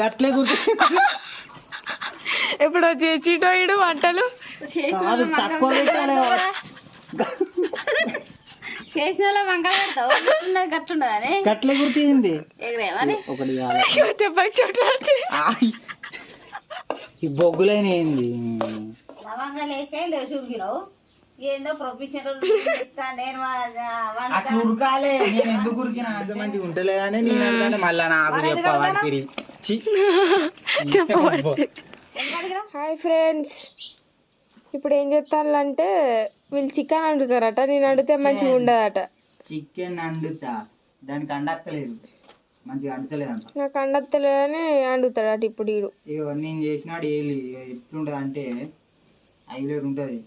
గట్లే గుర్తు ఎప్పుడు చీటోయిడు వంటలు? తక్కువ పెట్టాలి చేసిన గట్లే గుర్తింది. ఈ బొగ్గులైన ఏంది? లవంగా లేసే ఏందో ప్రొఫెషనల్ నేను వంట. అట్లా ఉరకాలే నేను ఎందుకు ఉరికినా అంత మంచిగా ఉంటలే కానీ నేను అంటానే మళ్ళా నాకు చెప్పవాలి. Hi friends. ఇప్పుడు ఏం చెప్తానంటే వీళ్ళు చికెన్ వండుతారట నేను వండితే మంచిగా ఉండదట. చికెన్ అండుతా దానికి అండక్కలేదు మంచిగా అంటలేదు అంత నాకు అండత్తలేదని వండుతాడట ఇప్పుడు నేను చేసినాడు ఏలి. ఎట్లుంటది అంటే హైలైట్ ఉంటది.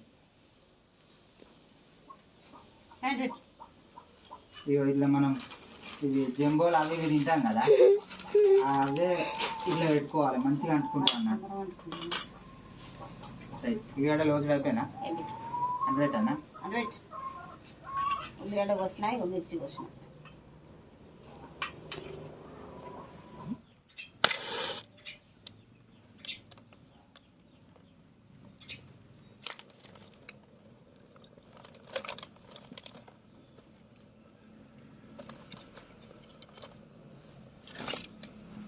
ఇట్లా మనం ఇది జంబోలు అవి ఇవి తింటాం కదా అవే ఇట్లా పెట్టుకోవాలి మంచిగా అంటుకుంటాం అన్నట్టు ఇవాడ లోతులు అయిపోయినా? హండ్రెడ్ అన్నా హండ్రెడ్ ఉల్లిగడ్డ కోసినాయి మిర్చి కోసినాయి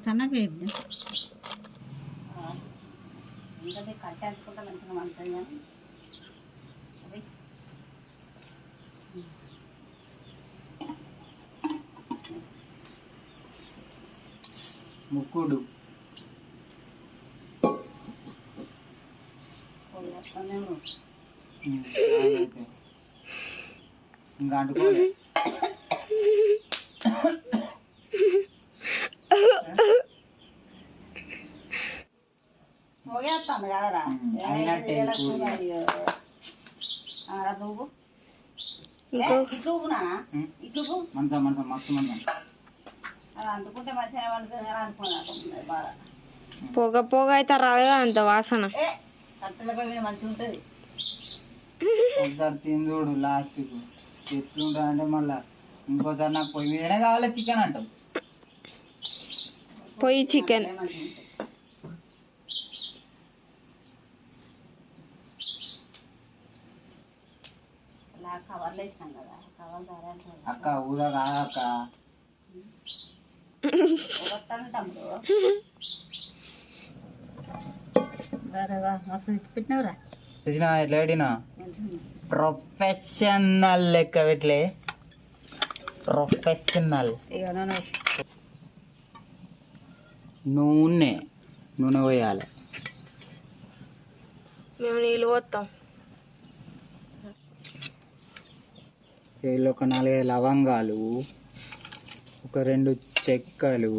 సన్నపేయండి ఇంకా కట్టి అనుకుంటా మంచిగా మంటుంది కానీ. అవి ముక్కుడు. ఇంకా అంటుకోలే. కదరా. నువ్వు. మంచం మంచం మస్తు మంచం అలా అంటుకుంటే మంచిగా పడుతుంది కదా అనుకున్నాను బాగా. పొగ పొగ అయితే రాదుగా అంత వాసన? ఏ కట్టెల పొయ్యి మీద మంచిగా ఉంటుంది. ఒకసారి తిందుడు లాస్ట్కు ఎట్లుంటుంది అంటే మళ్ళా ఇంకోసారి నాకు పొయ్యి మీదనే కావాలి చికెన్ అంటాం పొయ్యి చికెన్ కవర్లు వేసినాం కదా అక్క తెచ్చిన ఎట్లా పెట్టినా. ప్రొఫెషనల్ లెక్క పెట్లే ప్రొఫెషనల్. నూనె నూనె పోయాలి. మేము నీళ్ళు పోతాం వీళ్ళు ఒక నాలుగైదు లవంగాలు ఒక రెండు చెక్కలు.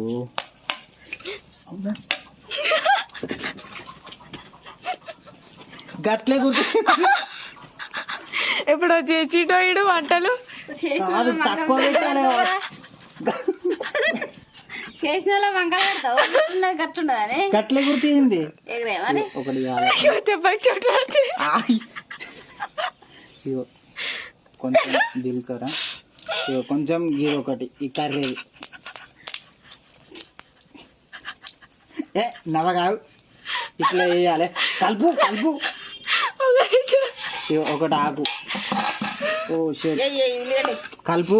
గట్లే గుర్తు ఎప్పుడు చీటోయిడు వంటలు? కాదు తక్కువ పెట్టాలి. చేసిన గట్లే గుర్తింది ఒకటి కొంచెం జీలకర్ర. కొంచెం గీ ఒకటి ఈ కర్రీ. ఏ నవ కాదు ఇట్లా వేయాలి కలుపు కలుపు ఒకటి ఆకు ఓ షేట్. కలుపు.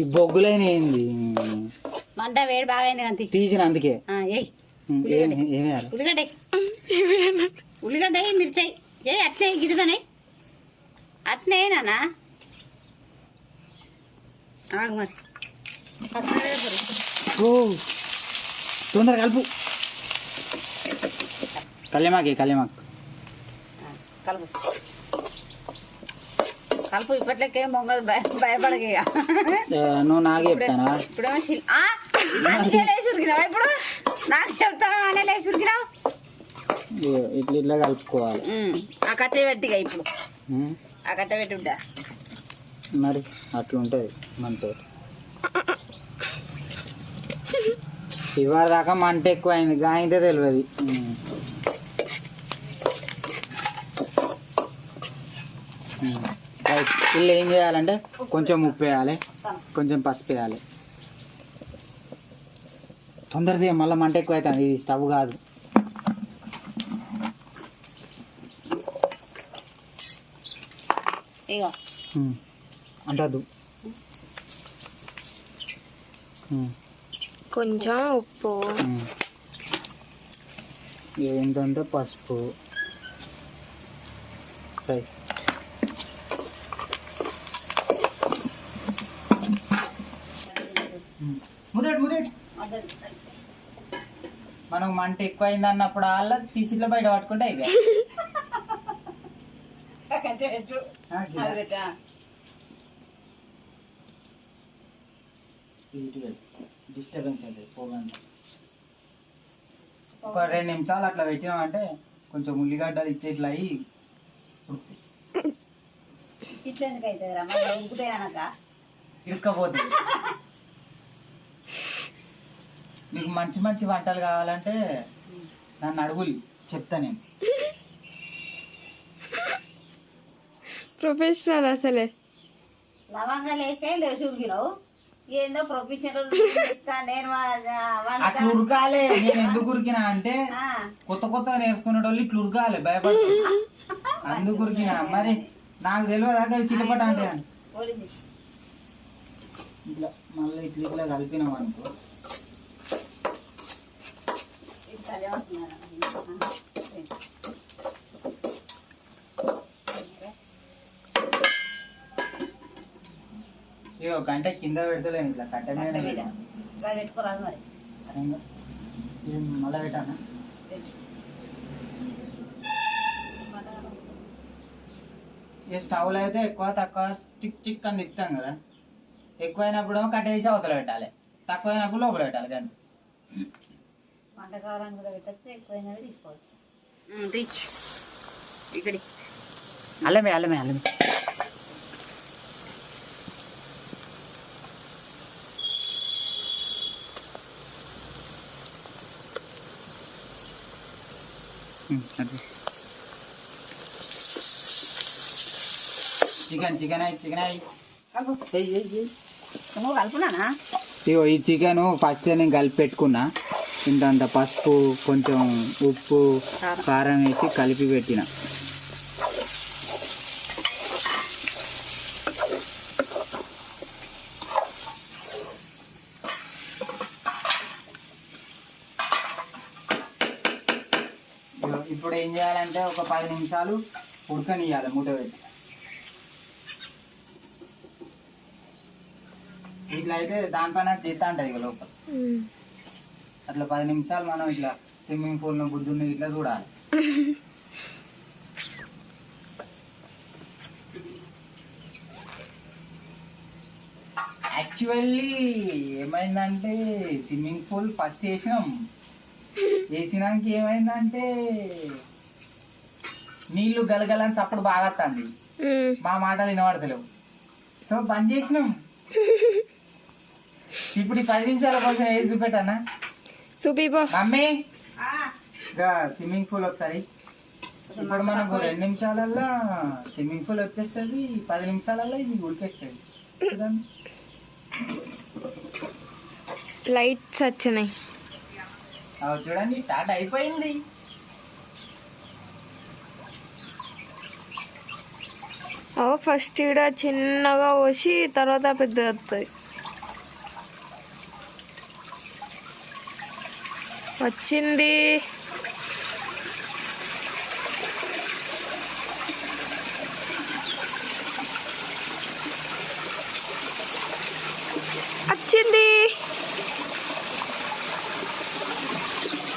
ఈ బొగ్గులైన ఏంది? మంట వేడి బాగా తీసిన అందుకే. ఏయ్. ఉమ్, ఏం ఏం వేయాలి? ఉల్లిగడ్డ ఎయ్. ఉల్లిగడ్డ ఎయ్, మిర్చి ఎయ్. ఏ అట్లే గిరిదనే అట్లే నానా ఆగు మరి. తొందర కలుపు. కళ్యామాకి కళ్యామాకు. కలుపు. కలుపు ఇప్పట్లకే భయ భయపడక నువ్వు నాకే చెప్తానా? ఉరికినావా ఇప్పుడు? నాకు చెప్తాను అనే లేచి ఉరికినావు? ఇట్లా ఇట్లా కలుపుకోవాలి. ఆ కట్టె పెట్టిగా ఇప్పుడు. ఆ కట్టె పెట్టి ఉంటా మరి అట్లా ఉంటుంది మనతో ఇవాళ దాకా మంట ఎక్కువ అయింది తెలియదు. వీళ్ళు ఏం చేయాలంటే కొంచెం ఉప్పు వేయాలి కొంచెం పసుపు వేయాలి. తొందరగా మళ్ళీ మంట ఎక్కువ అవుతుంది ఇది స్టవ్ కాదు. ఇగో. అంటద్దు. కొంచెం ఉప్పు. ఏంటంటే పసుపు. ఫ్రై ముదటి ముదటి మనం మంట ఎక్కువ అయింది అన్నప్పుడు అలా తీసి ఇట్లా బయట పట్టుకుంటే అయిపోయా డిస్టర్బెన్స్ ఒక రెండు నిమిషాలు అట్లా పెట్టినామంటే కొంచెం ఉల్లిగడ్డలు ఇచ్చే ఇట్లా అయ్యి ఉడుకుతాయి. ఇట్లా ఎందుకు అవుతుంది రా? మళ్ళీ ఉడుకుతాయి అనక? ఇరుక్కపోతుంది. నీకు మంచి మంచి వంటలు కావాలంటే నన్ను అడుగులి చెప్తా నేను. ప్రొఫెషనల్ అసలే లవంగాలు వేసే లేవు చూరుగిరావు ఏందో ప్రొఫెషనల్ నేను అట్లా ఉరకాలే. నేను ఎందుకు ఉరికినా అంటే కొత్త కొత్త నేర్చుకునే వాళ్ళు ఇట్లా ఉరకాలి భయపడి అందుకు ఉరికినా. మరి నాకు తెలియదు అక్కడ చిటపట అంటే. ఇట్లా మళ్ళీ ఇట్లా ఇట్లా కలిపినాం అనుకో. ఇక గంట కింద పెడతలేను ఇట్లా కట్ట మీద. పెట్టుకోరాదు మరి. మళ్ళా పెట్టానా? ఈ స్టవ్లో అయితే ఎక్కువ తక్కువ చిక్ చిక్ అని తిప్పుతాం కదా. ఎక్కువ అయినప్పుడు ఏమో కట్టేసి అవతల పెట్టాలి. తక్కువ అయినప్పుడు లోపల పెట్టాలి కానీ వంటకాలను కూడా పెట్టచ్చు ఎక్కువైనవి తీసుకోవచ్చు. రిచ్ ఇక్కడి అల్లమే అల్లమే అల్లమే. చికెన్ చికెన్ చికెన్ నువ్వు ఇగో ఈ చికెన్ ఫస్ట్ నేను కలిపి పెట్టుకున్నా ఇంతంత పసుపు కొంచెం ఉప్పు కారం వేసి కలిపి పెట్టిన ఇగో ఇప్పుడు ఏం చేయాలంటే ఒక పది నిమిషాలు ఉడకనియాలి మూట పెట్టి. ఇట్లా అయితే దానిపైన తీస్తా ఉంటుంది ఇక లోపల. అట్లా పది నిమిషాలు మనం ఇట్లా స్విమ్మింగ్ పూల్ బుద్ధుని ఇట్లా చూడాలి. యాక్చువల్లీ ఏమైందంటే స్విమ్మింగ్ పూల్ ఫస్ట్ వేసినాం వేసినాక ఏమైందంటే నీళ్ళు గలగలని చప్పుడు బాగా వస్తుంది మా మాటలు వినబడతలేవు. సో బంద్ చేసినాం. ఇప్పుడు ఈ పది నిమిషాల కోసం ఏది చూపెట్టన్నా? చూపిపో. మమ్మీ. ఇంకా స్విమ్మింగ్ పూల్ ఒకసారి. ఇప్పుడు మనకు రెండు నిమిషాలల్లో స్విమ్మింగ్ పూల్ వచ్చేస్తుంది పది నిమిషాలల్లో ఇది ఉడికేస్తుంది. లైట్స్ వచ్చినాయి. అవి చూడండి స్టార్ట్ అయిపోయింది. ఫస్ట్ ఈడ చిన్నగా పోసి తర్వాత పెద్ద వస్తుంది వచ్చింది. వచ్చింది.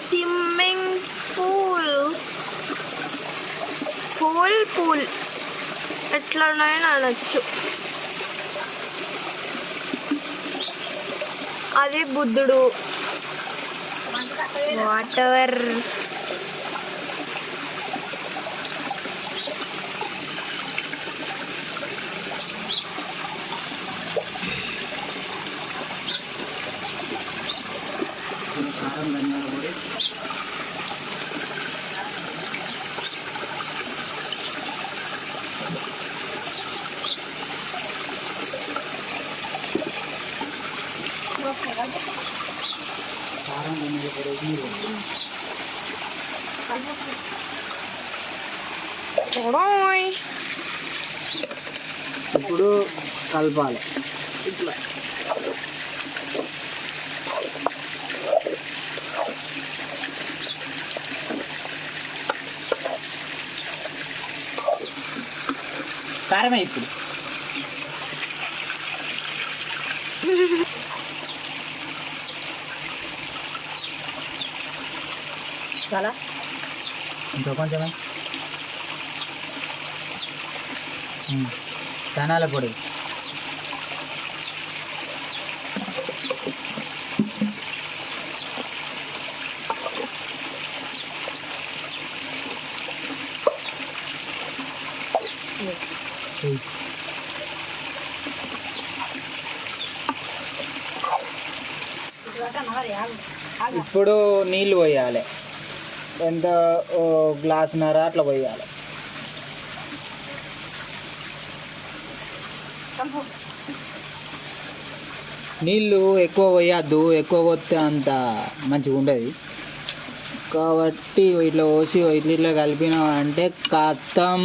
Swimming pool. Pool pool. ఎట్లనైనా అనొచ్చు. అది బుద్ధుడు. వాటర్ ధనియాల పొడి కారం కొన్ని పడేసి నీళ్ళు పోయి. ఓడోయ్. ఇప్పుడు కలపాలి. ఇట్లా కారమే ఇప్పుడు. చాలా? ఇంకో కొంచెమే ధనాల పొడి. ఇప్పుడు నీళ్ళు పోయాలి. ఎంత ఓ గ్లాసున్నర అట్లా పోయాలి. నీళ్ళు ఎక్కువ పోయద్దు ఎక్కువ పోతే అంత మంచిగా ఉండదు. కాబట్టి ఇట్లా పోసి ఇట్లా ఇట్లా కలిపినాం అంటే కత్తం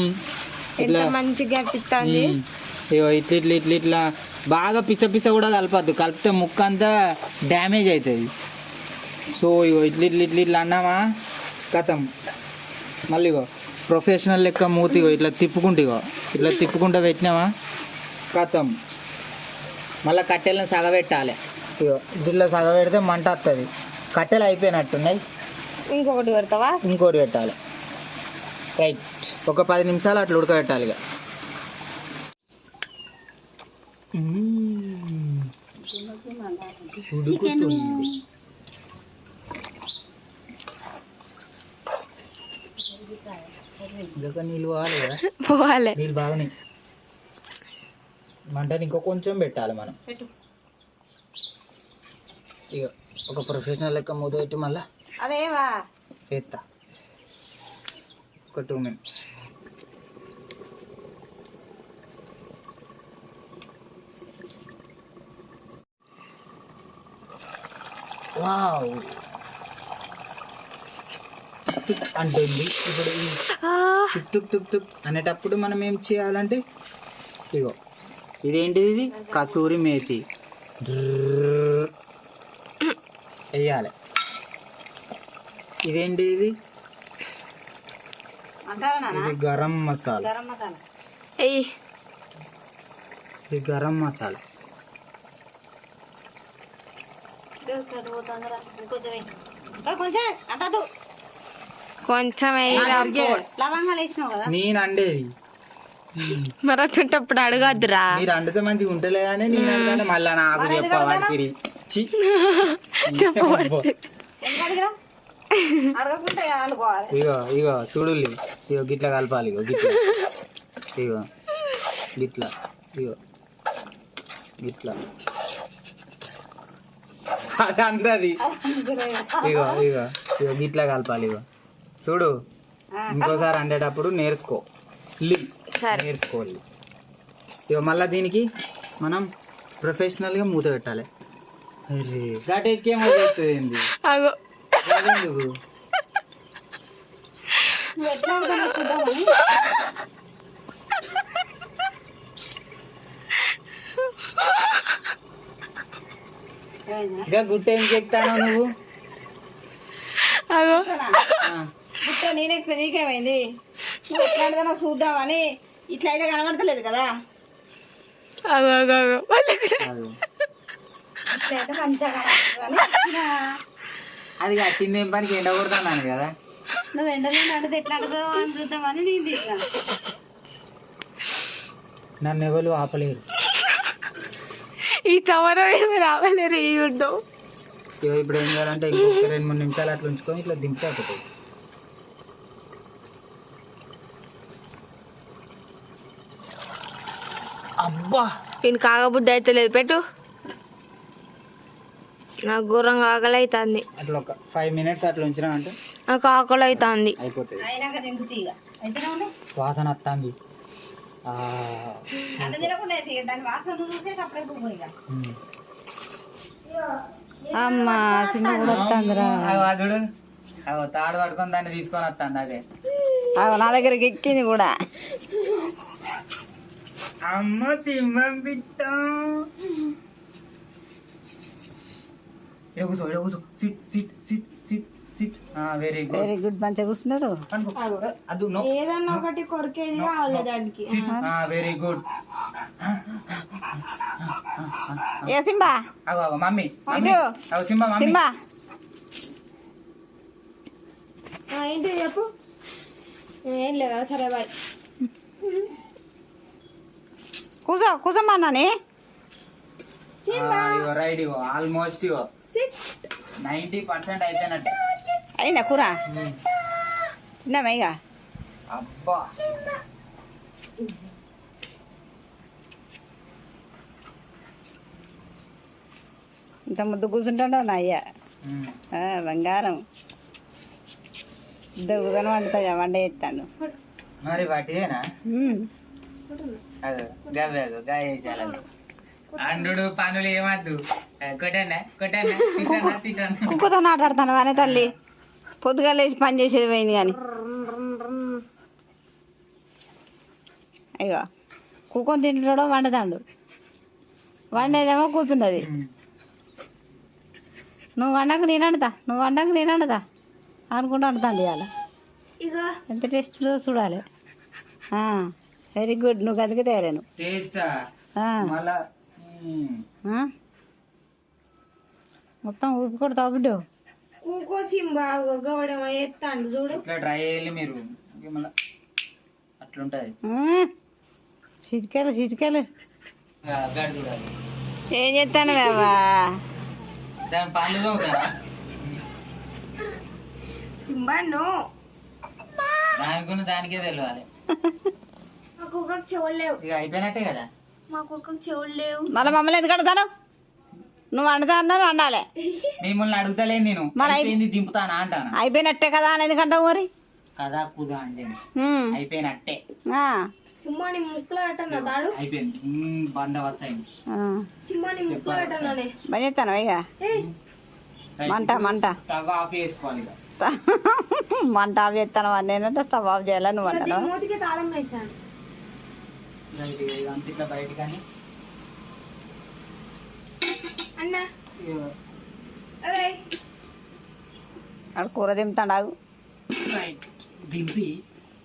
ఎంత ఇట్లా మంచిగా. ఇగో ఇట్లా ఇట్లా ఇట్లా ఇట్లా. బాగా పిస పిస కూడా కలపద్దు. కలిపితే ముక్క అంతా డ్యామేజ్ అవుతుంది సో ఇగో ఇట్లా ఇట్లా ఇట్లా ఇట్లా అన్నామా? కథం. మళ్ళీ ఇగో ప్రొఫెషనల్ లెక్క మూతి ఇగో ఇట్లా తిప్పుకుంటూ ఇగో. ఇట్లా తిప్పుకుంటూ పెట్టినామా? కథం. మళ్ళీ కట్టెలను సగబెట్టాలి. ఇగో ఇట్లా సగబెడితే మంట వస్తుంది కట్టెలు అయిపోయినట్టున్నాయి. ఇంకొకటి పెడతావా? ఇంకోటి పెట్టాలి. రైట్ ఒక పది నిమిషాలు అట్లా ఉడకబెట్టాలి ఇక. నీళ్ళు పోవాలి కదా. పోవాలి. నీళ్ళు బాగున్నాయి మంటని ఇంకో కొంచెం పెట్టాలి మనం. ఇక ఒక ప్రొఫెషనల్ లెక్క మూత పెట్టి మళ్ళా అదేవా? ఎత్తా ఒక టూ మినిట్స్ వావ్ అంటుంది. ఇప్పుడు ఈ తుక్ తుక్ తుక్ తుక్ అనేటప్పుడు మనం ఏం చేయాలంటే ఇగో ఇదేంటిది ఇది? కసూరి మేతి. వేయాలి ఇదేంటి ఇది గరం మసాలా. గరం మసాలా. ఎయ్ ఇది గరం మసాలా. కొంచెం అంతదు కొంచెం వేయరా లవంగాలు వేసినావు కదా. నేను అండేది. మరి అతుంటప్పుడు అడగద్దురా. మీరు అండితే మంచిగా ఉంటలేదని నేను అంటాను మళ్ళా నాకు చెప్పవాలి చి ఎందుకు అడగకుండా అనుకోవాలి ఇగో ఇగో చూడుల్లి ఇగో గిట్ల కలపాలి ఇగో గిట్ల. ఇగో గిట్ల ఇగో గిట్ల. అది అందది ఇగో ఇగో ఇగో గిట్ల కలపాలి ఇగో. చూడు ఇంకోసారి అండేటప్పుడు నేర్చుకో. లి. సరే. నేర్చుకోవాలి ఇగో మళ్ళీ దీనికి మనం ప్రొఫెషనల్గా మూత పెట్టాలి. అరే దాటి ఎక్కేమో చేస్తుంది ఇంకా గుట్ట ఏం చెప్తాను నువ్వు? అగో. ఆ, గుట్ట నేనెక్కితే నీకేమైంది? నువ్వు ఎట్లా ఉంటానో చూద్దామని ఇట్లా అయితే కనబడతలేదు కదా? అగో అగో అగో. మళ్ళీ అది. ఇట్లా అయితే మంచిగా. అది కట్టింది ఏం పనికి ఎండ కొడుతున్నాను కదా. నువ్వు ఎండలో నడితే ఎట్లా అంటుందో అని చూద్దామని నేను తీసిన నన్ను ఎవరు ఆపలేరు. ఈ ఏమి రావలేరు ఈ యుద్ధం. ఇప్పుడు ఏం చేయాలంటే ఇంకొక రెండు మూడు నిమిషాలు అట్లా ఉంచుకొని ఇట్లా దింపితే అయిపోతుంది అబ్బా! నేను కాగబుద్ధి అయితే లేదు. పెట్టు. నాకు ఘోరంగా ఆకలి అవుతుంది అట్లా ఒక ఫైవ్ మినిట్స్ అట్లా ఉంచినా అంటే నాకు ఆకలి అవుతుంది అయిపోతుంది వాసన వస్తుంది. అమ్మా సినిమా కూడా వస్తుందిరా. చూడు. తాడు పట్టుకొని దాన్ని తీసుకొని వస్తాను అదే. అగో నా దగ్గరికి ఎక్కింది కూడా. అమ్మ సింహం బిట్ట కూర్చో ఈడ కూర్చో sit sit sit sit sit very good very good మంచిగా కూర్చున్నారు? అది నో. ఏదన్నా ఒకటి కొరికేది కావాలి దానికి. వెరీ గుడ్ ఏ సింబా? అగో అగో మమ్మీ. మమ్మీ. ఇటు. అగో సింబా మమ్మీ. సింబా. ఆ, ఏంటి చెప్పు? ఏం లేదా సరే బాయ్ కూర్చో కూర్చోమన్నాని ఇగో రైట్ ఇగో ఆల్మోస్ట్ ఇగో నైంటీ పర్సెంట్ అయిపోయినట్టే. అయిందా కూర? తిన్నామా ఇక? అబ్బా. ఇంత ముద్దు కూర్చుంటాడో నా అయ్య. బంగారం. దగ్గుదని వండుతా వంట చేస్తాను మరి వాటిదేనా. అదో గా అండు పనులు ఏమద్దు. కుక్కతో ఆటాడతాను వానే తల్లి. పొద్దుగా లేచి పని చేసేది పోయింది కానీ. అయ్యో కుక్కని తింటాడో వండుతాడు. వండేదేమో కూర్చున్నది. నువ్వు వండకు నేను వండుతా. నువ్వు వండకు నేను వండుతా. అనుకుంటూ వండుతాండి ఇవాళ. ఎంత టేస్ట్ చూడాలి. వెరీ గుడ్ నువ్వు గదికి తేరాను టేస్టా? మళ్ళా. మొత్తం ఊపి కొడతా బిడ్డు? కూకో సింబా గౌడమ ఎత్తాండు చూడు. ఇట్లా ట్రై చేయాలి మీరు. ఇంకే మళ్ళా అట్లుంటది. చిటికెలు చిటికెలు. గడి చూడాలి. ఏం చేస్తాను బాబా దాని పనులు తోముతారా సింబా నో. దానికున్న దానికే తెలియాలి మా కుక్కకు చెవులు లేవు. ఇక అయిపోయినట్టే కదా? చెవులు లేవు. మళ్ళీ మమ్మల్ని ఎందుకు అడుగుతాను? నువ్వు వండుతా అన్నావు వండాలి మిమ్మల్ని అడుగుతలేను నేను. మరి అయి- అయిపోయింది దింపుతానా అంటాను? అయిపోయినట్టే కదా అని ఎందుకంటావు మరి? కదా కుదా అంటే. అయిపోయినట్టే. ఆ. సింహాని ముక్కులో పెట్టన్నా తాడు అయిపోయింది. ఉమ్, బండ వస్తాయి. ఆ. సింహాని ముక్కులో పెట్టన్నానే. పని చేస్తాను ఇక. ఏయ్. మంట మంట. స్టవ్ ఆఫ్ చేసుకోవాలి మంట ఆఫ్ చేస్తాను నేనంటే స్టవ్ ఆఫ్ చేయాలి నువ్వు అంటాను మూతికి తాళం వేసాను రైట్ ఇక ఇదంతా ఇట్లా బయట కానీ. అన్న. అరే. అక్కడ కూర దింపుతాడు దింపి.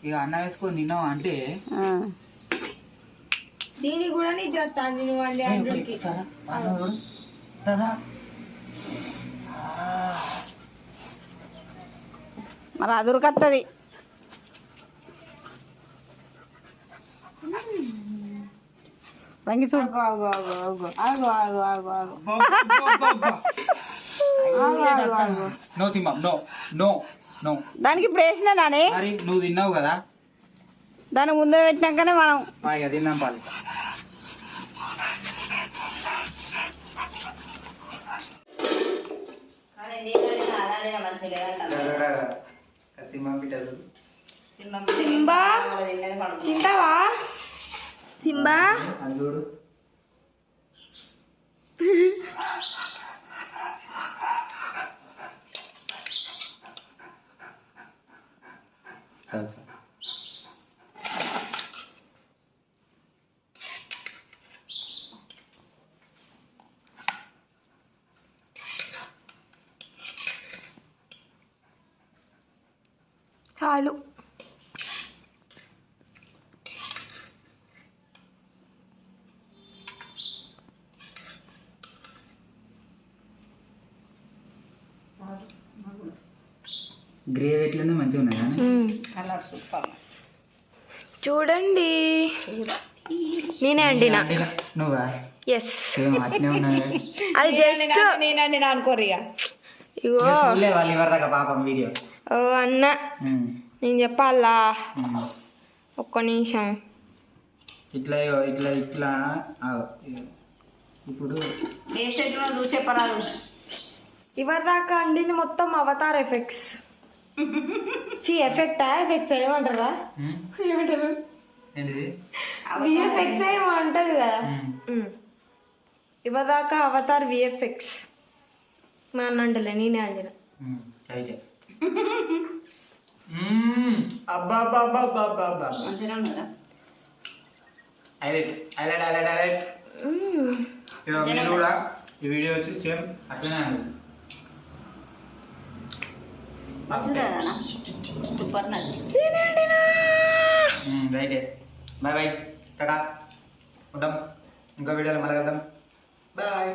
ఇక అన్నం వేసుకొని తిన్నావు అంటే. ఆ. దీనికి కూడా నిద్ర వస్తాను నువ్వు దాదా మరి అదురుకత్తది వంగి చూడు. ఆగు ఆగు ఆగు ఆగు. ఆగు ఆగు ఆగు నో సింబం నో నో నో. దానికి ఇప్పుడు వేసినా నాని? మరి నువ్వు తిన్నావు కదా? దాన్ని ముందర పెట్టినాకనే మనం తిన్నాం పాలి సింహం సింబా తింటావా? సింబా అది చూడు చాలు చాలు చాలు గ్రేవీ మంచిగా కలర్ సూపర్ చూడండి. నేనే అండినా? నువ్వా? ఎస్ అది జస్ట్ నేనండి నా అనుకోరు ఇక. ఇగో. పాపం వీడియో. ఓ అన్న. నేను చెప్పాలా? ఒక్క నిమిషం. ఇట్లా ఇట్లా ఇట్లా. ఇప్పుడు ఇవరిదాకా అండింది మొత్తం అవతార్ ఎఫెక్ట్స్ చి ఎఫెక్టా? ఎఫెక్ట్స్ ఏమంటారా? ఏమంటారు విఎఫ్ఎక్స్ ఏమో అంటది కదా. ఇవరిదాకా అవతార్ విఎఫ్ఎక్స్ మా అన్న అంటలే నేనే అండిన ఈ వీడియో వచ్చి సేమ్ అట్లనే అండి మంచిగా సూపర్ రైటే బాయ్ బాయ్. టాటా. ఉంటాం. ఇంకో వీడియోలో మళ్ళీ వెళ్దాం బాయ్.